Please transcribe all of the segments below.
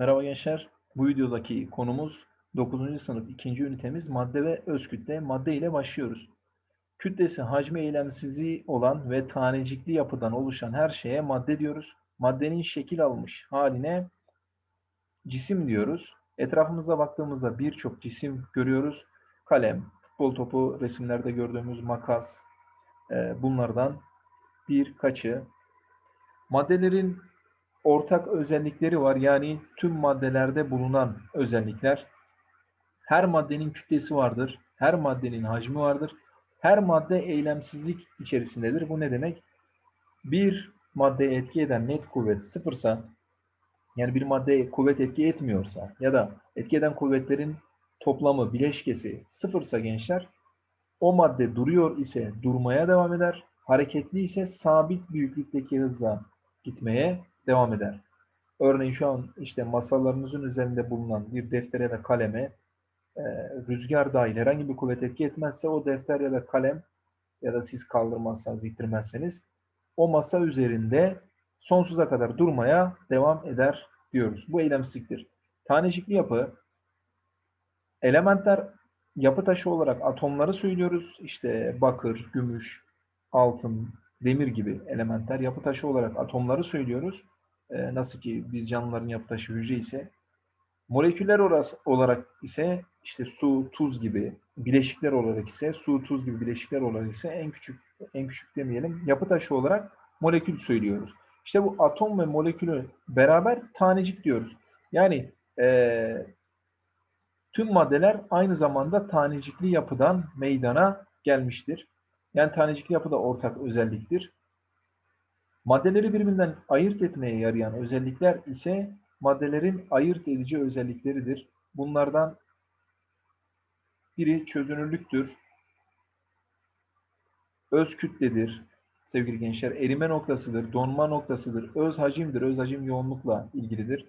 Merhaba gençler. Bu videodaki konumuz 9. sınıf 2. ünitemiz madde ve öz kütle. Madde ile başlıyoruz. Kütlesi hacmi eylemsizliği olan ve tanecikli yapıdan oluşan her şeye madde diyoruz. Maddenin şekil almış haline cisim diyoruz. Etrafımıza baktığımızda birçok cisim görüyoruz. Kalem, futbol topu, resimlerde gördüğümüz makas, e, bunlardan birkaçı. Maddelerin ortak özellikleri var. Yani tüm maddelerde bulunan özellikler. Her maddenin kütlesi vardır. Her maddenin hacmi vardır. Her madde eylemsizlik içerisindedir. Bu ne demek? Bir maddeye etki eden net kuvvet sıfırsa, yani bir maddeye kuvvet etki etmiyorsa ya da etki eden kuvvetlerin toplamı, bileşkesi sıfırsa gençler, o madde duruyor ise durmaya devam eder. Hareketli ise sabit büyüklükteki hızla gitmeye devam eder. Örneğin şu an işte masalarınızın üzerinde bulunan bir deftere da kaleme e, rüzgar dahil herhangi bir kuvvet etki etmezse o defter ya da kalem ya da siz kaldırmazsanız, ittirmezseniz o masa üzerinde sonsuza kadar durmaya devam eder diyoruz. Bu eylemsizliktir. Tanecikli yapı elementler yapı taşı olarak atomları söylüyoruz. İşte bakır, gümüş, altın, demir gibi elementler yapı taşı olarak atomları söylüyoruz. Ee, nasıl ki biz canlıların yapı taşı hücre ise moleküller olarak ise işte su, tuz gibi bileşikler olarak ise su, tuz gibi bileşikler olarak ise en küçük en küçük demeyelim yapı taşı olarak molekül söylüyoruz. İşte bu atom ve molekülü beraber tanecik diyoruz. Yani e, tüm maddeler aynı zamanda tanecikli yapıdan meydana gelmiştir. Yani tanecikli yapı da ortak özelliktir. Maddeleri birbirinden ayırt etmeye yarayan özellikler ise maddelerin ayırt edici özellikleridir. Bunlardan biri çözünürlüktür, öz kütledir, sevgili gençler, erime noktasıdır, donma noktasıdır, öz hacimdir, öz hacim yoğunlukla ilgilidir.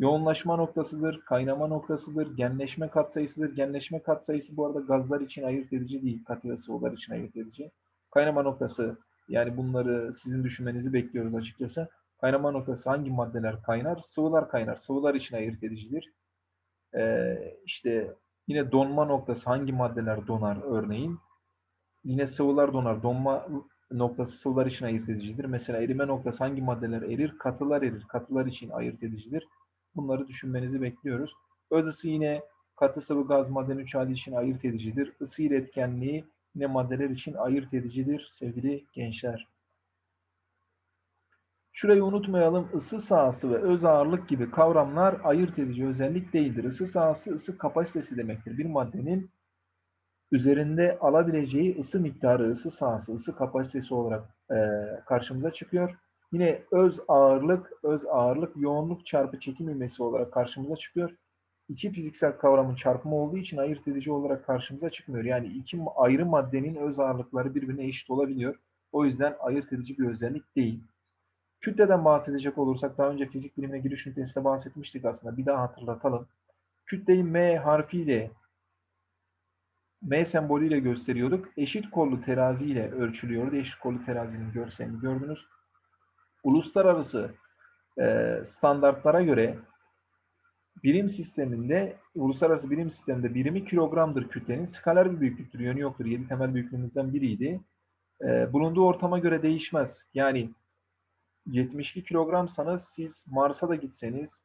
Yoğunlaşma noktasıdır, kaynama noktasıdır, genleşme katsayısıdır. Genleşme katsayısı bu arada gazlar için ayırt edici değil, katı ve sıvılar için ayırt edici. Kaynama noktası, yani bunları sizin düşünmenizi bekliyoruz açıkçası. Kaynama noktası hangi maddeler kaynar? Sıvılar kaynar. Sıvılar için ayırt edicidir. Ee, işte yine donma noktası hangi maddeler donar örneğin? Yine sıvılar donar. Donma noktası sıvılar için ayırt edicidir. Mesela erime noktası hangi maddeler erir? Katılar erir. Katılar için ayırt edicidir. Bunları düşünmenizi bekliyoruz. Öz ısı yine katı sıvı gaz maddenin hali için ayırt edicidir. Isı iletkenliği yine maddeler için ayırt edicidir sevgili gençler. Şurayı unutmayalım. Isı sahası ve öz ağırlık gibi kavramlar ayırt edici özellik değildir. Isı sahası ısı kapasitesi demektir. Bir maddenin üzerinde alabileceği ısı miktarı, ısı sahası, ısı kapasitesi olarak e, karşımıza çıkıyor. Yine öz ağırlık, öz ağırlık yoğunluk çarpı çekim ivmesi olarak karşımıza çıkıyor. İki fiziksel kavramın çarpımı olduğu için ayırt edici olarak karşımıza çıkmıyor. Yani iki ayrı maddenin öz ağırlıkları birbirine eşit olabiliyor. O yüzden ayırt edici bir özellik değil. Kütleden bahsedecek olursak daha önce fizik bilimine giriş ünitesinde bahsetmiştik aslında. Bir daha hatırlatalım. Kütleyi M harfiyle M sembolüyle gösteriyorduk. Eşit kollu terazi ile ölçülüyordu. Eşit kollu terazinin görselini gördünüz uluslararası e, standartlara göre birim sisteminde, uluslararası birim sisteminde birimi kilogramdır kütlenin. Skaler bir büyüklüktür, yönü yoktur. 7 temel büyüklüğümüzden biriydi. E, bulunduğu ortama göre değişmez. Yani 72 kilogramsanız siz Mars'a da gitseniz,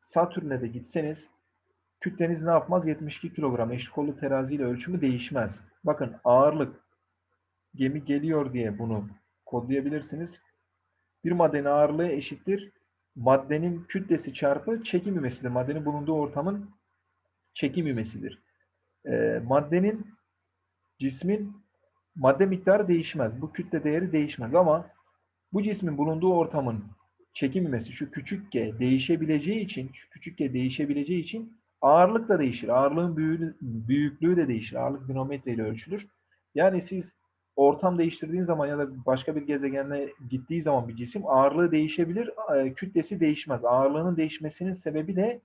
Satürn'e de gitseniz kütleniz ne yapmaz? 72 kilogram eşit kollu teraziyle ölçümü değişmez. Bakın ağırlık gemi geliyor diye bunu kodlayabilirsiniz. Bir maddenin ağırlığı eşittir. Maddenin kütlesi çarpı çekim ivmesidir. Maddenin bulunduğu ortamın çekim ivmesidir. E, maddenin, cismin madde miktarı değişmez. Bu kütle değeri değişmez ama bu cismin bulunduğu ortamın çekim ivmesi şu küçük g değişebileceği için, şu küçük g değişebileceği için ağırlık da değişir. Ağırlığın büyüklüğü de değişir. Ağırlık dinometre ile ölçülür. Yani siz ortam değiştirdiğin zaman ya da başka bir gezegene gittiği zaman bir cisim ağırlığı değişebilir, kütlesi değişmez. Ağırlığının değişmesinin sebebi de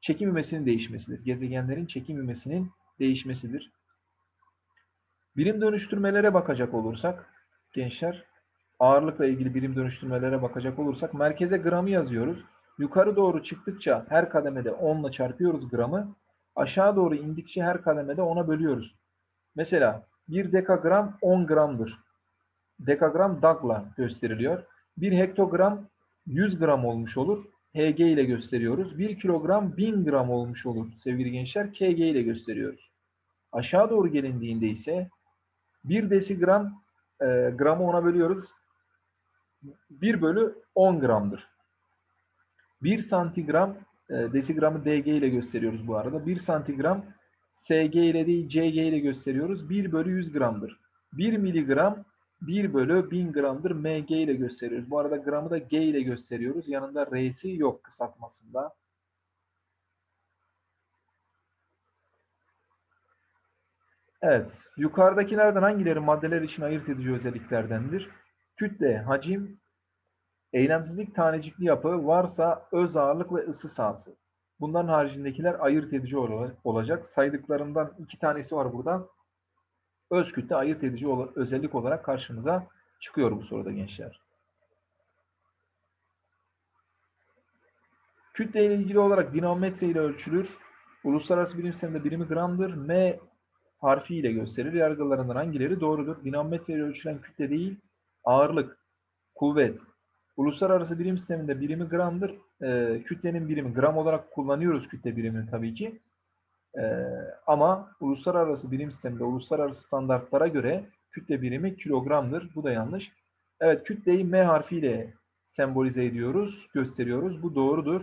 çekim ivmesinin değişmesidir. Gezegenlerin çekim ivmesinin değişmesidir. Birim dönüştürmelere bakacak olursak gençler ağırlıkla ilgili birim dönüştürmelere bakacak olursak merkeze gramı yazıyoruz. Yukarı doğru çıktıkça her kademede 10 ile çarpıyoruz gramı. Aşağı doğru indikçe her kademede 10'a bölüyoruz. Mesela 1 dekagram 10 gramdır. Dekagram dagla gösteriliyor. 1 hektogram 100 gram olmuş olur. HG ile gösteriyoruz. 1 kilogram 1000 gram olmuş olur sevgili gençler. KG ile gösteriyoruz. Aşağı doğru gelindiğinde ise 1 desigram e, gramı ona bölüyoruz. 1 bölü 10 gramdır. 1 santigram e, desigramı DG ile gösteriyoruz bu arada. 1 santigram SG ile değil CG ile gösteriyoruz. 1 bölü 100 gramdır. 1 miligram 1 bölü 1000 gramdır MG ile gösteriyoruz. Bu arada gramı da G ile gösteriyoruz. Yanında R'si yok kısaltmasında. Evet. Yukarıdakilerden hangileri maddeler için ayırt edici özelliklerdendir? Kütle, hacim, eylemsizlik tanecikli yapı, varsa öz ağırlık ve ısı sahası. Bunların haricindekiler ayırt edici olacak. Saydıklarından iki tanesi var burada. Öz kütle ayırt edici özellik olarak karşımıza çıkıyor bu soruda gençler. Kütle ile ilgili olarak dinamometre ile ölçülür. Uluslararası bilim sisteminde birimi gramdır. M harfi ile gösterir. Yargılarından hangileri doğrudur? Dinamometre ile ölçülen kütle değil, ağırlık, kuvvet. Uluslararası birim sisteminde birimi gramdır. E, kütlenin birimi gram olarak kullanıyoruz kütle birimini tabii ki. E, ama uluslararası birim sisteminde uluslararası standartlara göre kütle birimi kilogramdır. Bu da yanlış. Evet kütleyi M harfiyle sembolize ediyoruz, gösteriyoruz. Bu doğrudur.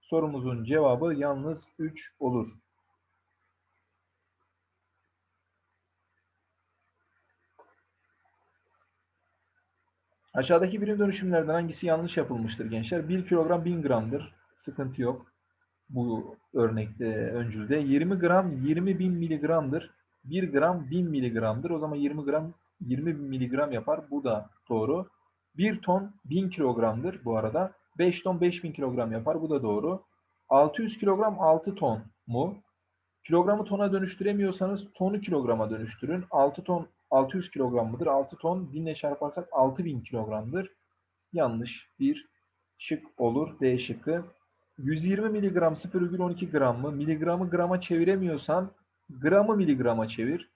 Sorumuzun cevabı yalnız 3 olur. Aşağıdaki birim dönüşümlerden hangisi yanlış yapılmıştır gençler? 1 kilogram 1000 gramdır. Sıkıntı yok. Bu örnekte, öncülde. 20 gram 20 bin miligramdır. 1 gram 1000 miligramdır. O zaman 20 gram 20 bin miligram yapar. Bu da doğru. 1 ton 1000 kilogramdır bu arada. 5 ton 5000 kilogram yapar. Bu da doğru. 600 kilogram 6 ton mu? Kilogramı tona dönüştüremiyorsanız tonu kilograma dönüştürün. 6 ton 600 kilogram mıdır? 6 ton 1000 ile çarparsak 6000 kilogramdır. Yanlış bir şık olur. D şıkkı. 120 miligram 0,12 gram mı? Miligramı grama çeviremiyorsan gramı miligrama çevir.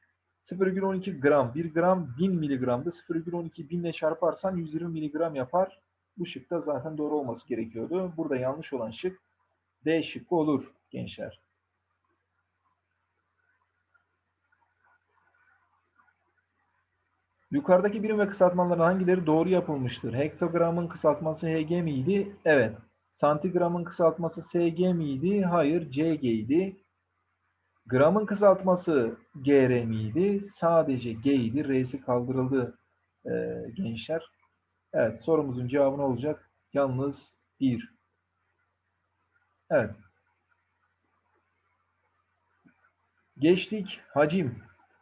0,12 gram, 1 gram 1000 miligramdı. 0,12 1000 ile çarparsan 120 miligram yapar. Bu şıkta zaten doğru olması gerekiyordu. Burada yanlış olan şık D şıkkı olur gençler. Yukarıdaki birim ve kısaltmaların hangileri doğru yapılmıştır? Hektogramın kısaltması HG miydi? Evet. Santigramın kısaltması SG miydi? Hayır, CG idi. Gramın kısaltması GR miydi? Sadece G idi. R'si kaldırıldı e, gençler. Evet, sorumuzun cevabı ne olacak? Yalnız 1. Evet. Geçtik hacim.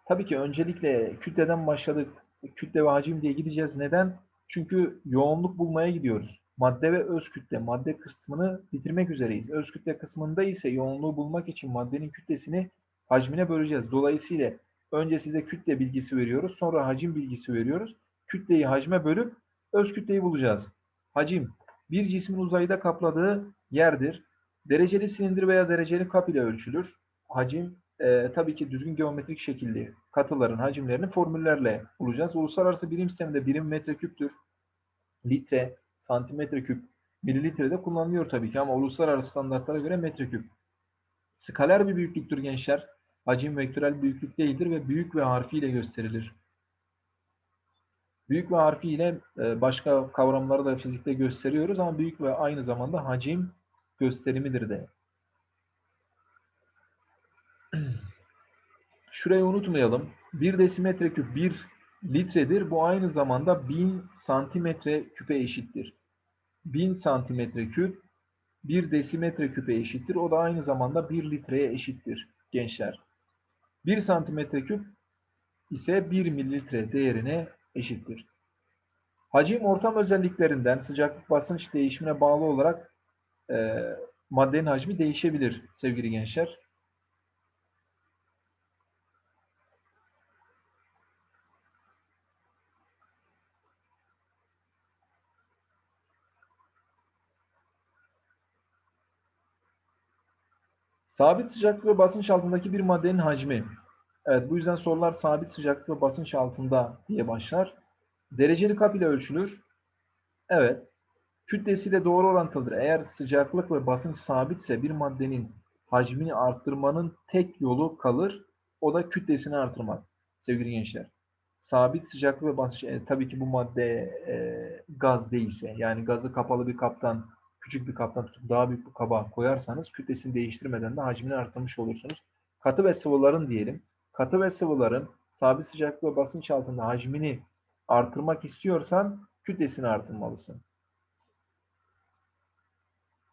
Tabii ki öncelikle kütleden başladık kütle ve hacim diye gideceğiz. Neden? Çünkü yoğunluk bulmaya gidiyoruz. Madde ve öz kütle, madde kısmını bitirmek üzereyiz. Öz kütle kısmında ise yoğunluğu bulmak için maddenin kütlesini hacmine böleceğiz. Dolayısıyla önce size kütle bilgisi veriyoruz, sonra hacim bilgisi veriyoruz. Kütleyi hacme bölüp öz kütleyi bulacağız. Hacim, bir cismin uzayda kapladığı yerdir. Dereceli silindir veya dereceli kap ile ölçülür. Hacim, e, tabii ki düzgün geometrik şekilde katıların hacimlerini formüllerle bulacağız. Uluslararası birim sisteminde birim metreküptür. Litre, santimetre küp, mililitre de kullanılıyor tabii ki ama uluslararası standartlara göre metreküp. Skaler bir büyüklüktür gençler. Hacim vektörel büyüklük değildir ve büyük ve harfiyle gösterilir. Büyük ve harfiyle e, başka kavramları da fizikte gösteriyoruz ama büyük ve aynı zamanda hacim gösterimidir de. Şurayı unutmayalım. 1 desimetre küp 1 litredir. Bu aynı zamanda 1000 santimetre küpe eşittir. 1000 santimetre küp 1 desimetre küpe eşittir. O da aynı zamanda 1 litreye eşittir gençler. 1 santimetre küp ise 1 mililitre değerine eşittir. Hacim ortam özelliklerinden sıcaklık basınç değişimine bağlı olarak e, maddenin hacmi değişebilir sevgili gençler. Sabit sıcaklık ve basınç altındaki bir maddenin hacmi. Evet bu yüzden sorular sabit sıcaklık ve basınç altında diye başlar. Dereceli kap ile ölçülür. Evet. Kütlesiyle doğru orantılıdır. Eğer sıcaklık ve basınç sabitse bir maddenin hacmini arttırmanın tek yolu kalır. O da kütlesini artırmak sevgili gençler. Sabit sıcaklık ve basınç e, tabii ki bu madde e, gaz değilse yani gazı kapalı bir kaptan küçük bir kaptan tutup daha büyük bir kaba koyarsanız kütlesini değiştirmeden de hacmini artırmış olursunuz. Katı ve sıvıların diyelim. Katı ve sıvıların sabit sıcaklık basınç altında hacmini artırmak istiyorsan kütlesini artırmalısın.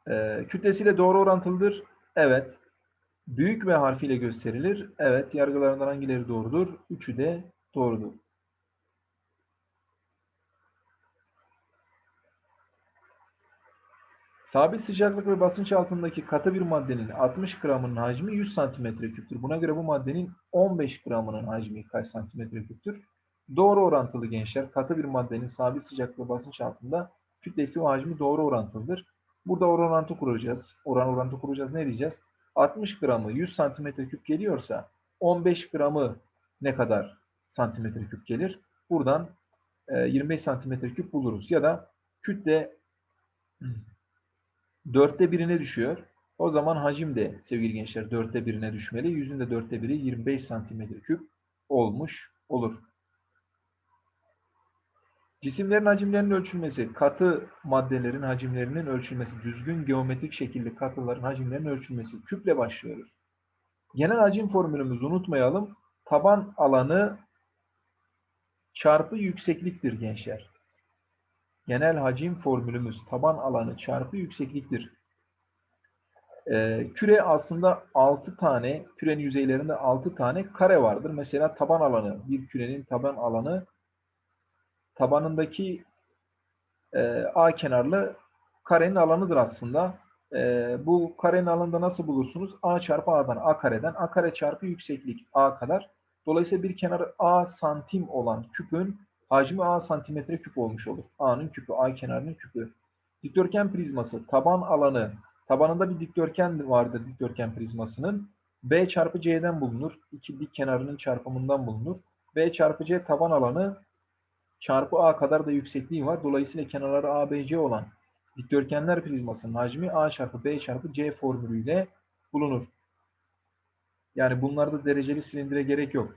E, kütlesiyle doğru orantılıdır. Evet. Büyük ve harfiyle gösterilir. Evet. Yargılarından hangileri doğrudur? Üçü de doğrudur. Sabit sıcaklık ve basınç altındaki katı bir maddenin 60 gramının hacmi 100 santimetre küptür. Buna göre bu maddenin 15 gramının hacmi kaç santimetre küptür? Doğru orantılı gençler. Katı bir maddenin sabit sıcaklık ve basınç altında kütlesi ve hacmi doğru orantılıdır. Burada oran orantı kuracağız. Oran orantı kuracağız. Ne diyeceğiz? 60 gramı 100 santimetre küp geliyorsa 15 gramı ne kadar santimetre küp gelir? Buradan 25 e, santimetre küp buluruz. Ya da kütle dörtte birine düşüyor. O zaman hacim de sevgili gençler dörtte birine düşmeli. Yüzün de dörtte biri 25 santimetre küp olmuş olur. Cisimlerin hacimlerinin ölçülmesi, katı maddelerin hacimlerinin ölçülmesi, düzgün geometrik şekilde katıların hacimlerinin ölçülmesi. Küple başlıyoruz. Genel hacim formülümüzü unutmayalım. Taban alanı çarpı yüksekliktir gençler. Genel hacim formülümüz taban alanı çarpı yüksekliktir. Ee, küre aslında 6 tane, kürenin yüzeylerinde 6 tane kare vardır. Mesela taban alanı, bir kürenin taban alanı tabanındaki e, A kenarlı karenin alanıdır aslında. E, bu karenin alanında nasıl bulursunuz? A çarpı A'dan, A kareden, A kare çarpı yükseklik A kadar. Dolayısıyla bir kenarı A santim olan küpün hacmi A santimetre küp olmuş olur. A'nın küpü, A kenarının küpü. Dikdörtgen prizması, taban alanı, tabanında bir dikdörtgen vardır dikdörtgen prizmasının. B çarpı C'den bulunur. İki dik kenarının çarpımından bulunur. B çarpı C taban alanı çarpı A kadar da yüksekliği var. Dolayısıyla kenarları A, B, C olan dikdörtgenler prizmasının hacmi A çarpı B çarpı C formülüyle bulunur. Yani bunlarda dereceli silindire gerek yok.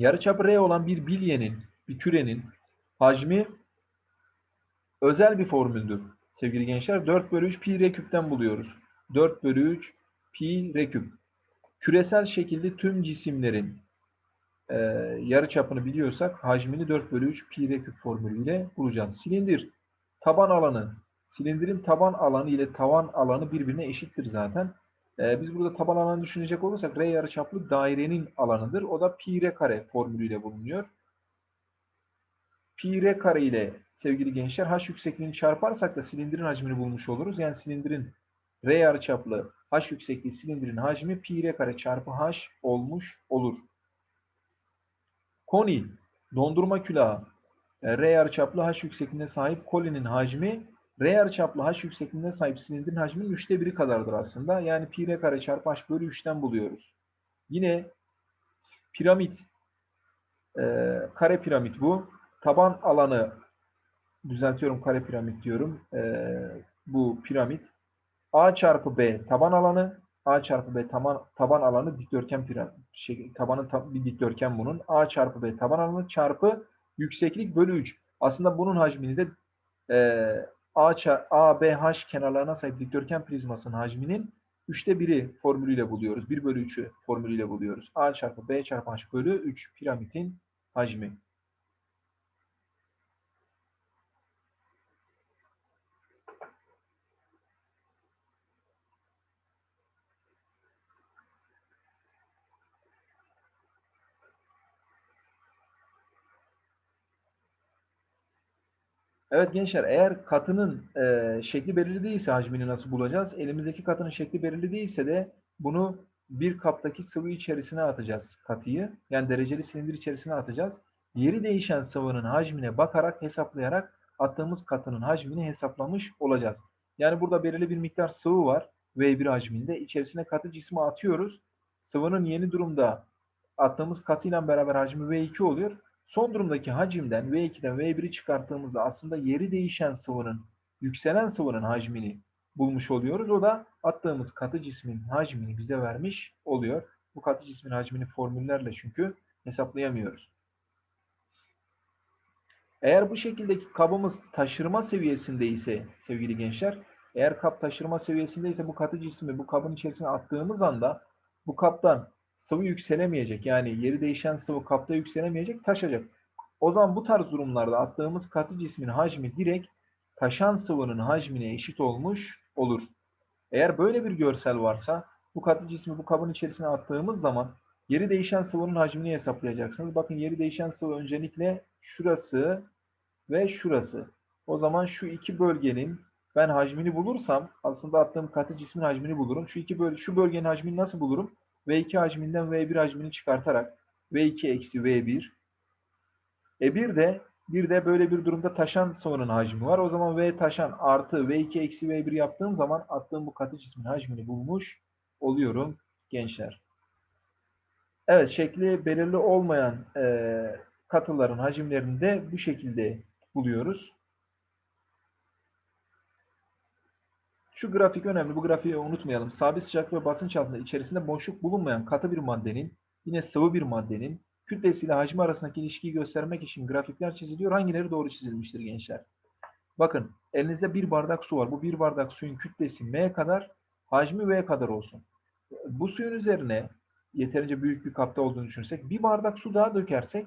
Yarıçapı R olan bir bilyenin, bir kürenin hacmi özel bir formüldür. Sevgili gençler 4 bölü 3 pi r küpten buluyoruz. 4 bölü 3 pi r küp. Küresel şekilde tüm cisimlerin e, yarı çapını biliyorsak hacmini 4 bölü 3 pi r küp formülüyle bulacağız. Silindir taban alanı, silindirin taban alanı ile tavan alanı birbirine eşittir zaten. E, biz burada taban alanı düşünecek olursak r yarıçaplı dairenin alanıdır. O da pi r kare formülüyle bulunuyor. Pi r kare ile sevgili gençler h yüksekliğini çarparsak da silindirin hacmini bulmuş oluruz. Yani silindirin r yarıçaplı h yüksekliği silindirin hacmi pi r kare çarpı h olmuş olur. Koni, dondurma külahı. E, R yarıçaplı H yüksekliğine sahip kolinin hacmi R yarıçaplı H yüksekliğine sahip silindirin hacminin üçte biri kadardır aslında. Yani pi r kare çarpı H bölü 3'ten buluyoruz. Yine piramit, e, kare piramit bu. Taban alanı, düzeltiyorum kare piramit diyorum. E, bu piramit. A çarpı B taban alanı, A çarpı B taban, taban alanı dikdörtgen piramit. Şey, tabanı ta, bir dikdörtgen bunun. A çarpı B taban alanı çarpı yükseklik bölü 3. Aslında bunun hacmini de e, A, A, B, H kenarlarına sahip dikdörtgen prizmasının hacminin üçte biri formülüyle buluyoruz. 1 bölü 3'ü formülüyle buluyoruz. A çarpı B çarpı H bölü 3 piramidin hacmi. Evet gençler eğer katının e, şekli belirli değilse hacmini nasıl bulacağız? Elimizdeki katının şekli belirli değilse de bunu bir kaptaki sıvı içerisine atacağız katıyı. Yani dereceli silindir içerisine atacağız. Yeri değişen sıvının hacmine bakarak hesaplayarak attığımız katının hacmini hesaplamış olacağız. Yani burada belirli bir miktar sıvı var. V1 hacminde. İçerisine katı cismi atıyoruz. Sıvının yeni durumda attığımız katıyla beraber hacmi V2 oluyor. Son durumdaki hacimden V2'den V1'i çıkarttığımızda aslında yeri değişen sıvının, yükselen sıvının hacmini bulmuş oluyoruz. O da attığımız katı cismin hacmini bize vermiş oluyor. Bu katı cismin hacmini formüllerle çünkü hesaplayamıyoruz. Eğer bu şekildeki kabımız taşırma seviyesinde ise sevgili gençler, eğer kap taşırma seviyesindeyse bu katı cismi bu kabın içerisine attığımız anda bu kaptan sıvı yükselemeyecek. Yani yeri değişen sıvı kapta yükselemeyecek, taşacak. O zaman bu tarz durumlarda attığımız katı cismin hacmi direkt taşan sıvının hacmine eşit olmuş olur. Eğer böyle bir görsel varsa bu katı cismi bu kabın içerisine attığımız zaman yeri değişen sıvının hacmini hesaplayacaksınız. Bakın yeri değişen sıvı öncelikle şurası ve şurası. O zaman şu iki bölgenin ben hacmini bulursam aslında attığım katı cismin hacmini bulurum. Şu iki bölge, şu bölgenin hacmini nasıl bulurum? V2 hacminden V1 hacmini çıkartarak V2 eksi V1 e bir de bir de böyle bir durumda taşan sıvının hacmi var. O zaman V taşan artı V2 eksi V1 yaptığım zaman attığım bu katı cismin hacmini bulmuş oluyorum gençler. Evet şekli belirli olmayan e, katıların hacimlerini de bu şekilde buluyoruz. Şu grafik önemli. Bu grafiği unutmayalım. Sabit sıcaklık ve basınç altında içerisinde boşluk bulunmayan katı bir maddenin, yine sıvı bir maddenin kütlesiyle hacmi arasındaki ilişkiyi göstermek için grafikler çiziliyor. Hangileri doğru çizilmiştir gençler? Bakın elinizde bir bardak su var. Bu bir bardak suyun kütlesi M kadar, hacmi V kadar olsun. Bu suyun üzerine yeterince büyük bir kapta olduğunu düşünürsek bir bardak su daha dökersek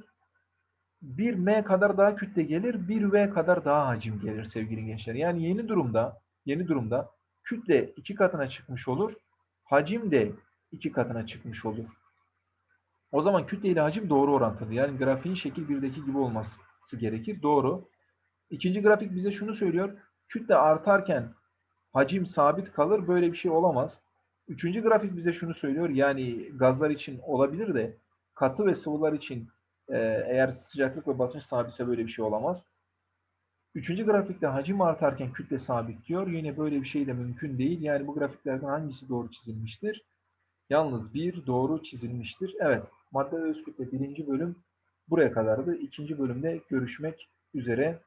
bir M kadar daha kütle gelir, bir V kadar daha hacim gelir sevgili gençler. Yani yeni durumda, yeni durumda kütle iki katına çıkmış olur, hacim de iki katına çıkmış olur. O zaman kütle ile hacim doğru orantılı. Yani grafiğin şekil 1'deki gibi olması gerekir. Doğru. İkinci grafik bize şunu söylüyor. Kütle artarken hacim sabit kalır. Böyle bir şey olamaz. Üçüncü grafik bize şunu söylüyor. Yani gazlar için olabilir de katı ve sıvılar için e, eğer sıcaklık ve basınç sabitse böyle bir şey olamaz. Üçüncü grafikte hacim artarken kütle sabit diyor. Yine böyle bir şey de mümkün değil. Yani bu grafiklerden hangisi doğru çizilmiştir? Yalnız bir doğru çizilmiştir. Evet, madde ve öz kütle birinci bölüm buraya kadardı. İkinci bölümde görüşmek üzere.